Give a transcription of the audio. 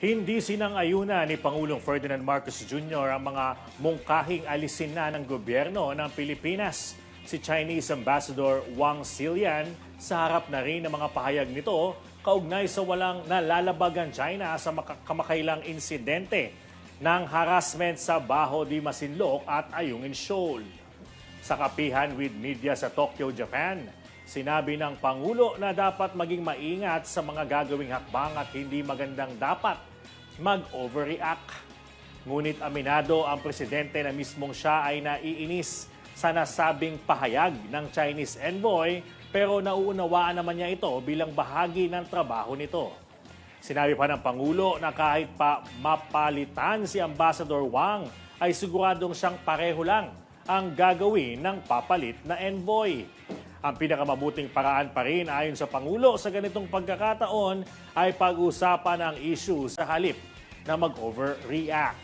Hindi sinang-ayuna ni Pangulong Ferdinand Marcos Jr. ang mga mungkahing alisin na ng gobyerno ng Pilipinas. Si Chinese Ambassador Wang Xilian sa harap na rin ng mga pahayag nito kaugnay sa walang nalalabag ang China sa maka- kamakailang insidente ng harassment sa Baho di Masinloc at Ayungin Shoal. Sa kapihan with media sa Tokyo, Japan, sinabi ng Pangulo na dapat maging maingat sa mga gagawing hakbang at hindi magandang dapat mag-overreact. Ngunit aminado ang presidente na mismong siya ay naiinis sa nasabing pahayag ng Chinese envoy pero nauunawaan naman niya ito bilang bahagi ng trabaho nito. Sinabi pa ng Pangulo na kahit pa mapalitan si Ambassador Wang ay siguradong siyang pareho lang ang gagawin ng papalit na envoy. Ang pinakamabuting paraan pa rin ayon sa Pangulo sa ganitong pagkakataon ay pag-usapan ang issue sa halip na mag-overreact.